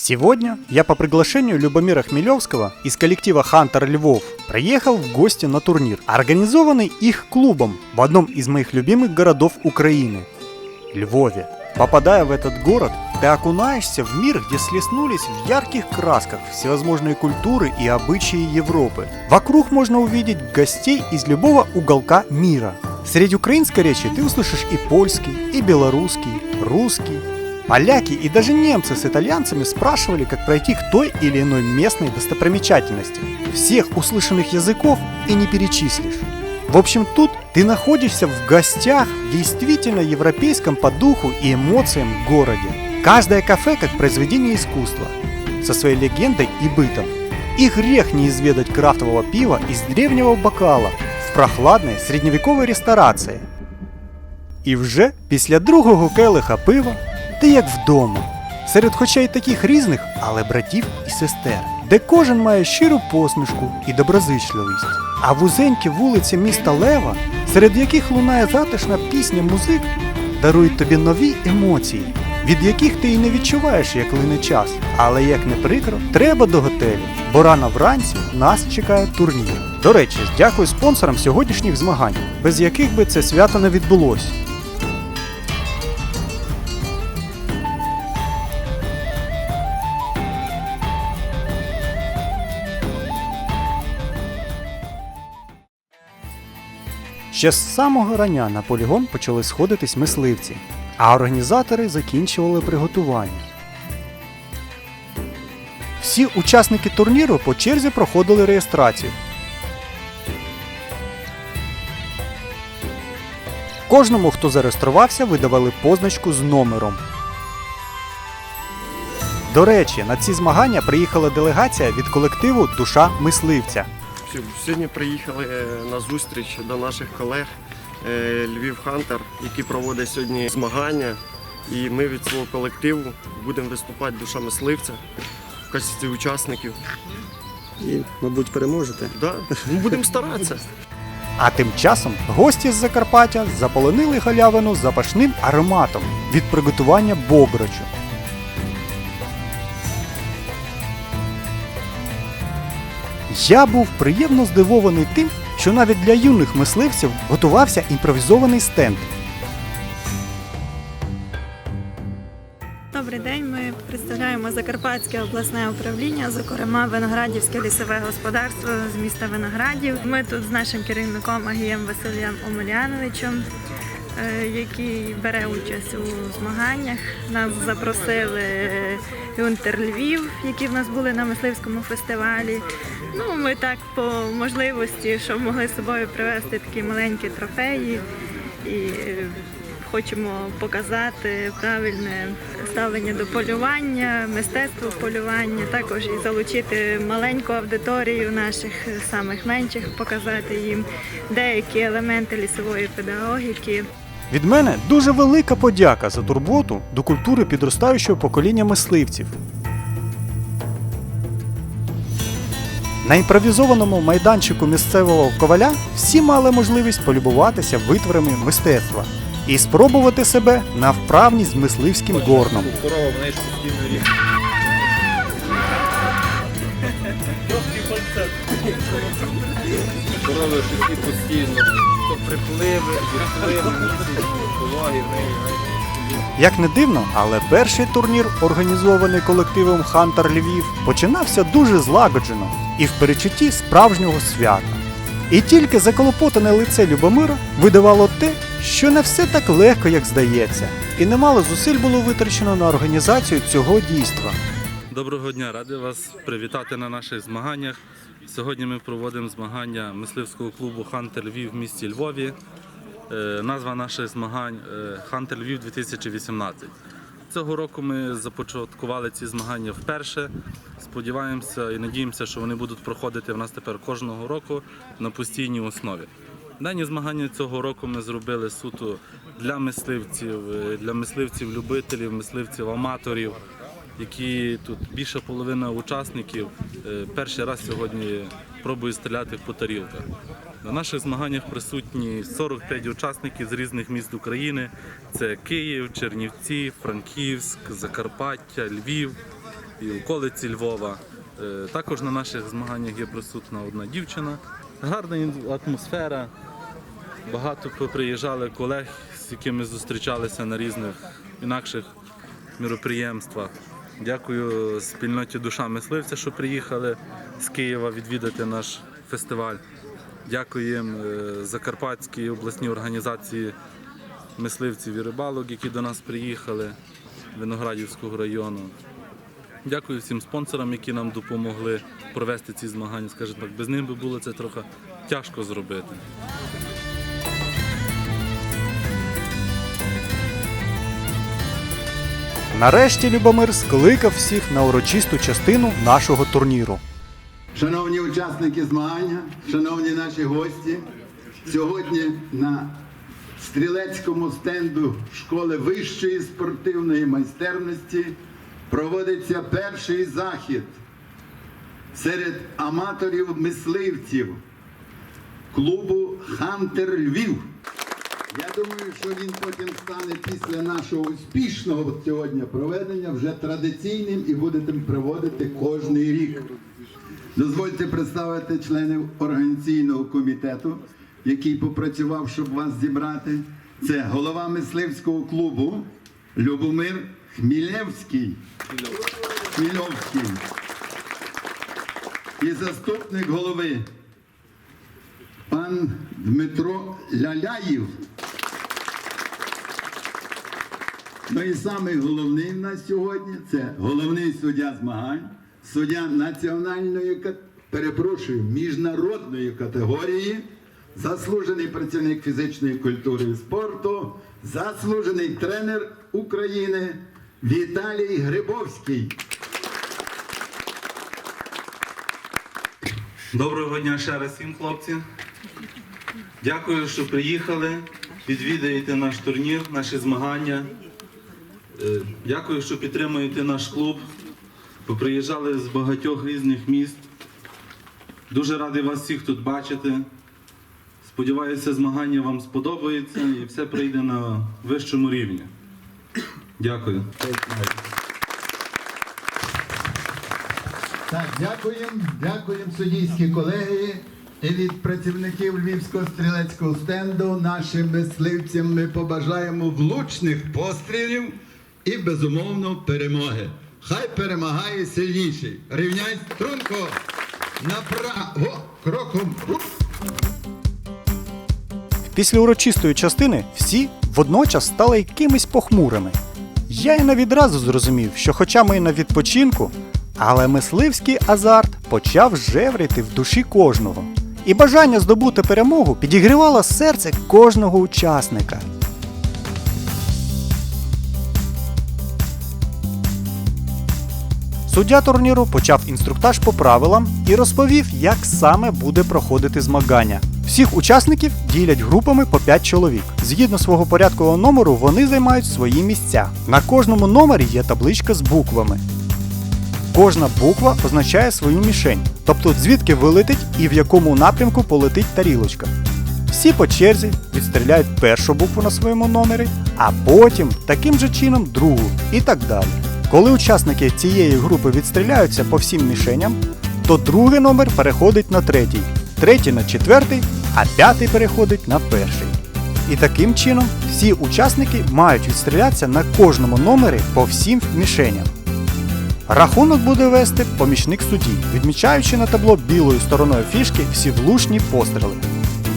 Сегодня я по приглашению Любомира Хмелевского из коллектива Хантер Львов приехал в гости на турнир, организованный их клубом в одном из моих любимых городов Украины – Львове. Попадая в этот город, ты окунаешься в мир, где слеснулись в ярких красках всевозможные культуры и обычаи Европы. Вокруг можно увидеть гостей из любого уголка мира. Среди украинской речи ты услышишь и польский, и белорусский, русский. Поляки и даже немцы с итальянцами спрашивали, как пройти к той или иной местной достопримечательности. Всех услышанных языков и не перечислишь. В общем, тут ты находишься в гостях в действительно европейском по духу и эмоциям городе. Каждое кафе как произведение искусства, со своей легендой и бытом. И грех не изведать крафтового пива из древнего бокала в прохладной средневековой ресторації. І вже після другого келиха пива ти як вдома, серед хоча й таких різних, але братів і сестер, де кожен має щиру посмішку і доброзичливість. А вузенькі вулиці міста Лева, серед яких лунає затишна пісня музик, дарують тобі нові емоції, від яких ти і не відчуваєш, як лине час. Але як не прикро, треба до готелю, бо рано вранці нас чекає турнір. До речі, дякую спонсорам сьогоднішніх змагань, без яких би це свято не відбулося. Ще з самого рання на полігон почали сходитись мисливці, а організатори закінчували приготування. Всі учасники турніру по черзі проходили реєстрацію. Кожному, хто зареєструвався, видавали позначку з номером. До речі, на ці змагання приїхала делегація від колективу Душа мисливця. Сьогодні приїхали е, на зустріч до наших колег е, Львів Хантер, які проводять сьогодні змагання. І ми від свого колективу будемо виступати душа мисливця в качестві учасників. І, мабуть, переможете. Да, ну, будемо старатися. А тим часом гості з Закарпаття заполонили галявину запашним ароматом від приготування бограчу. Я був приємно здивований тим, що навіть для юних мисливців готувався імпровізований стенд. Добрий день. Ми представляємо Закарпатське обласне управління, зокрема Виноградівське лісове господарство з міста Виноградів. Ми тут з нашим керівником Агієм Василем Омеляновичем, який бере участь у змаганнях. Нас запросили Юнтер Львів, які в нас були на мисливському фестивалі. Ну, ми так по можливості, що могли з собою привезти такі маленькі трофеї. І е, хочемо показати правильне ставлення до полювання, мистецтво полювання, також і залучити маленьку аудиторію наших самих менших, показати їм деякі елементи лісової педагогіки. Від мене дуже велика подяка за турботу до культури підростаючого покоління мисливців. На імпровізованому майданчику місцевого коваля всі мали можливість полюбуватися витворами мистецтва і спробувати себе на вправність з мисливським горном. Корова в ж постійно ріг. Корови швидкі постійно. То припливи, відпливи, пологи в неї. Як не дивно, але перший турнір, організований колективом Хантер Львів, починався дуже злагоджено і в перечутті справжнього свята. І тільки заколопотане лице Любомира видавало те, що не все так легко, як здається, і немало зусиль було витрачено на організацію цього дійства. Доброго дня, радий вас привітати на наших змаганнях. Сьогодні ми проводимо змагання мисливського клубу Хантер Львів в місті Львові. Е, Назва наших змагань е, Хантер Львів 2018. Цього року ми започаткували ці змагання вперше. Сподіваємося і надіємося, що вони будуть проходити в нас тепер кожного року на постійній основі. Дані змагання цього року ми зробили суто для мисливців, е, для мисливців-любителів, мисливців-аматорів, які тут більше половина учасників е, перший раз сьогодні пробують стріляти по тарілках. На наших змаганнях присутні 45 учасників з різних міст України. Це Київ, Чернівці, Франківськ, Закарпаття, Львів. і околиці Львова. Е, Також на наших змаганнях є присутна одна дівчина. Гарна атмосфера. Багато приїжджали колег, з якими зустрічалися на різних інакших міроприємствах. Дякую спільноті Душа мисливця, що приїхали з Києва відвідати наш фестиваль. Дякуємо е, Закарпатській обласній організації мисливців і рибалок, які до нас приїхали Виноградівського району. Дякую всім спонсорам, які нам допомогли провести ці змагання. Скажімо так, без них би було це трохи тяжко зробити. Нарешті Любомир скликав всіх на урочисту частину нашого турніру. Шановні учасники змагання, шановні наші гості, сьогодні на стрілецькому стенду школи вищої спортивної майстерності проводиться перший захід серед аматорів-мисливців клубу Хантер Львів. Я думаю, що він потім стане після нашого успішного сьогодні проведення вже традиційним і будете проводити кожний рік. Дозвольте представити членів організаційного комітету, який попрацював, щоб вас зібрати. Це голова мисливського клубу Любомир Хмілевський. Хмільовський. І заступник голови пан Дмитро Ляляєв. Ну і самий головний нас сьогодні це головний суддя змагань, суддя національної перепрошую, міжнародної категорії, заслужений працівник фізичної культури і спорту, заслужений тренер України Віталій Грибовський. Доброго дня ще раз всім хлопці. Дякую, що приїхали, відвідаєте наш турнір, наші змагання. Е, Дякую, що підтримуєте наш клуб. Поприїжджали з багатьох різних міст. Дуже радий вас всіх тут бачити. Сподіваюся, змагання вам сподобається і все прийде на вищому рівні. Дякую. Так, дякуємо, дякуємо суддійські колеги. І від працівників Львівського стрілецького стенду нашим мисливцям ми побажаємо влучних пострілів і безумовно перемоги. Хай перемагає сильніший. Рівняй струнко направо кроком. Після урочистої частини всі водночас стали якимись похмурими. Я і не відразу зрозумів, що хоча ми на відпочинку, але мисливський азарт почав жевріти в душі кожного. І бажання здобути перемогу підігрівало серце кожного учасника. Суддя турніру почав інструктаж по правилам і розповів, як саме буде проходити змагання. Всіх учасників ділять групами по 5 чоловік. Згідно свого порядкового номеру, вони займають свої місця. На кожному номері є табличка з буквами. Кожна буква означає свою мішень, тобто звідки вилетить і в якому напрямку полетить тарілочка. Всі по черзі відстріляють першу букву на своєму номері, а потім таким же чином другу і так далі. Коли учасники цієї групи відстріляються по всім мішеням, то другий номер переходить на третій, третій на четвертий, а п'ятий переходить на перший. І таким чином всі учасники мають відстрілятися на кожному номері по всім мішеням. Рахунок буде вести помічник судді, відмічаючи на табло білою стороною фішки всі влучні постріли.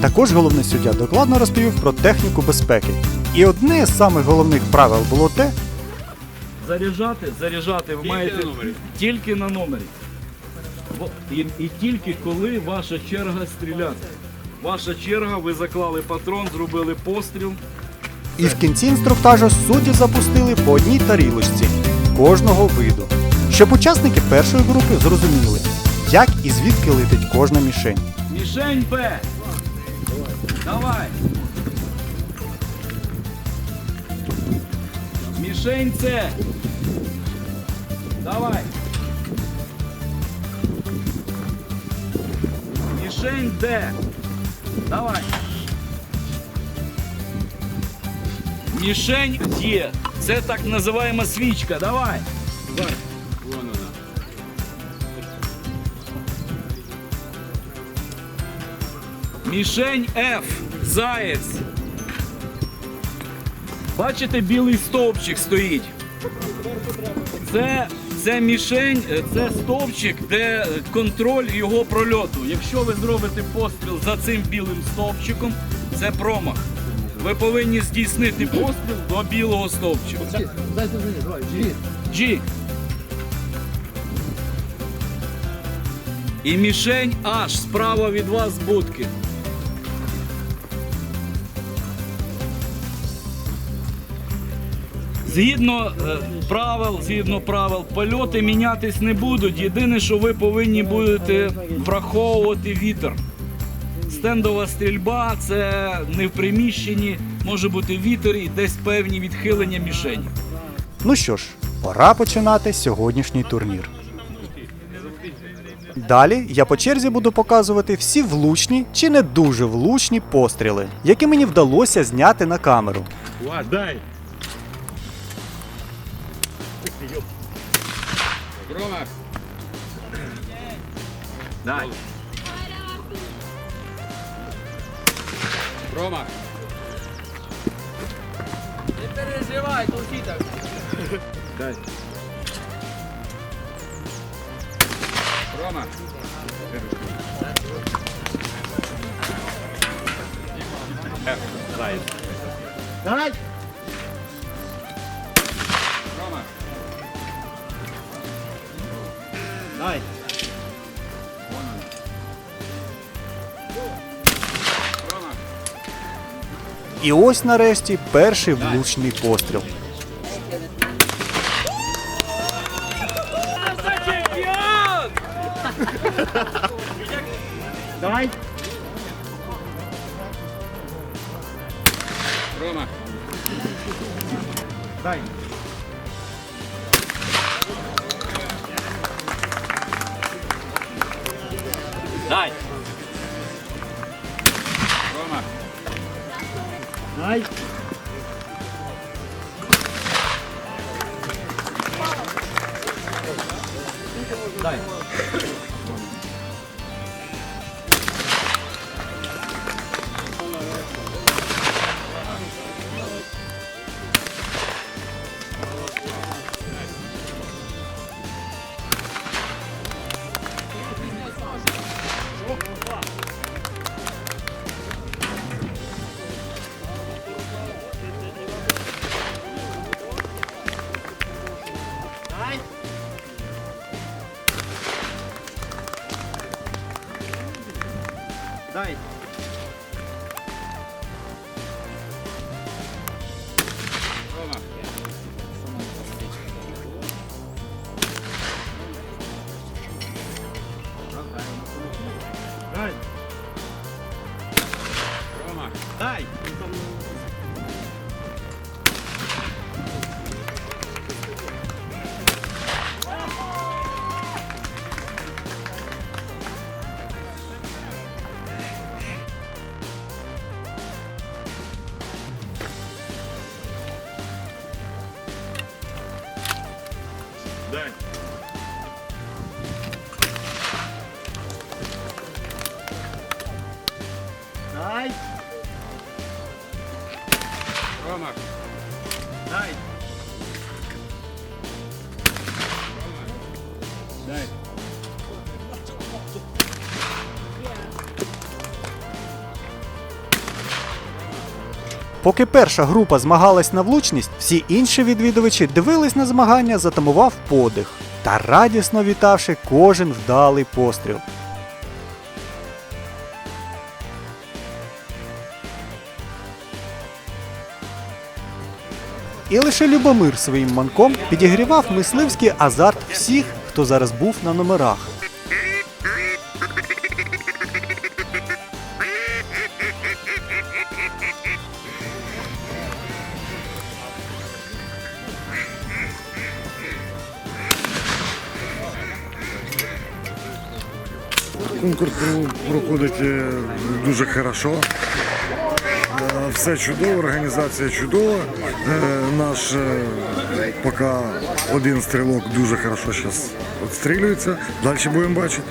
Також головний суддя докладно розповів про техніку безпеки. І одне з самих головних правил було те, Заряджати, заряджати ви маєте тільки на номері. І, і тільки коли ваша черга стріляти. Ваша черга, ви заклали патрон, зробили постріл. і в кінці інструктажу судді запустили по одній тарілочці кожного виду, щоб учасники першої групи зрозуміли, як і звідки летить кожна мішень. Мішень Б. Давай. Мішень С. Давай. Мішень Д. Давай. Мішень є. Це так називаємо свічка. Давай. Давай. Мішень F. Заєць. Бачите, білий стовпчик стоїть. Це, це мішень, е, це стовпчик, де контроль його прольоту. Якщо ви зробите постріл за цим білим стовпчиком, це промах. Ви повинні здійснити постріл до білого стовпчика. G. І мішень аж справа від вас будки. Згідно е, правил, згідно правил, польоти мінятись не будуть. Єдине, що ви повинні будете враховувати вітер. Стендова стрільба це не в приміщенні, може бути вітер і десь певні відхилення мішені. Ну що ж, пора починати сьогоднішній турнір. Далі я по черзі буду показувати всі влучні чи не дуже влучні постріли, які мені вдалося зняти на камеру. Громов! Да. Громов! Не переживай, толки так. Дай. Рома. Дай. Дай. І ось нарешті перший влучний постріл. Дай! Поки перша група змагалась на влучність, всі інші відвідувачі дивились на змагання, затамував подих та радісно вітавши кожен вдалий постріл. І лише Любомир своїм манком підігрівав мисливський азарт всіх, хто зараз був на номерах. Конкурс проходить е, дуже хорошо. Е, Все чудово, організація чудова. Е, Наш поки один стрілок дуже хорошо зараз відстрілюється. Далі будемо бачити.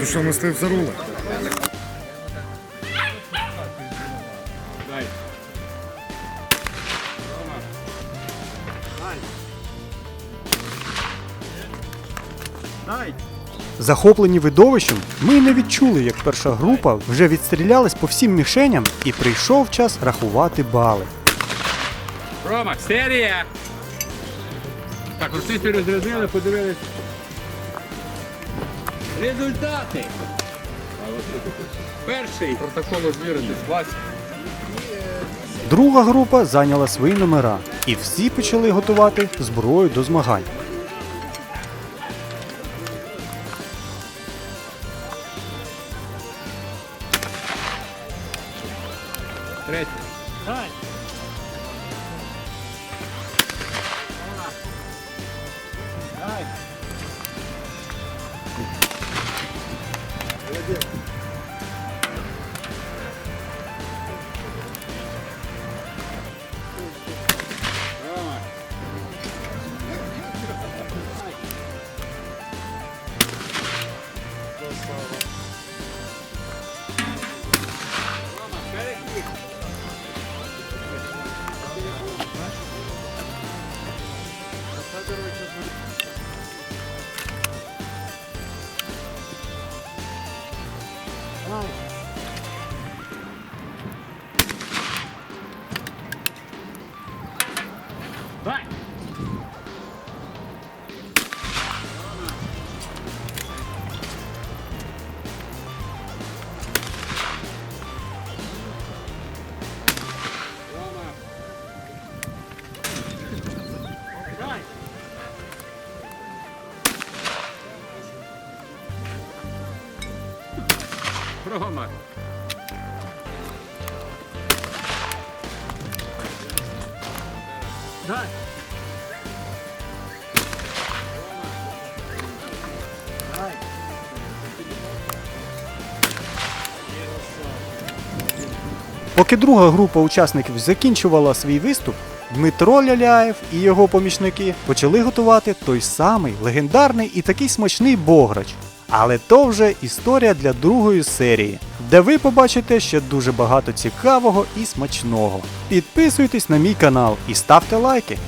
Душа мистецтва рула. Захоплені видовищем, ми й не відчули, як перша група вже відстрілялась по всім мішеням і прийшов час рахувати бали. Рома, серія! Так, рушниці розрядили, подивились. Результати! Перший. Протокол звірити, клас. Друга група зайняла свої номера, і всі почали готувати зброю до змагань. Рома. Поки друга група учасників закінчувала свій виступ, Дмитро Ляляєв і його помічники почали готувати той самий легендарний і такий смачний бограч. Але то вже історія для другої серії, де ви побачите ще дуже багато цікавого і смачного. Підписуйтесь на мій канал і ставте лайки.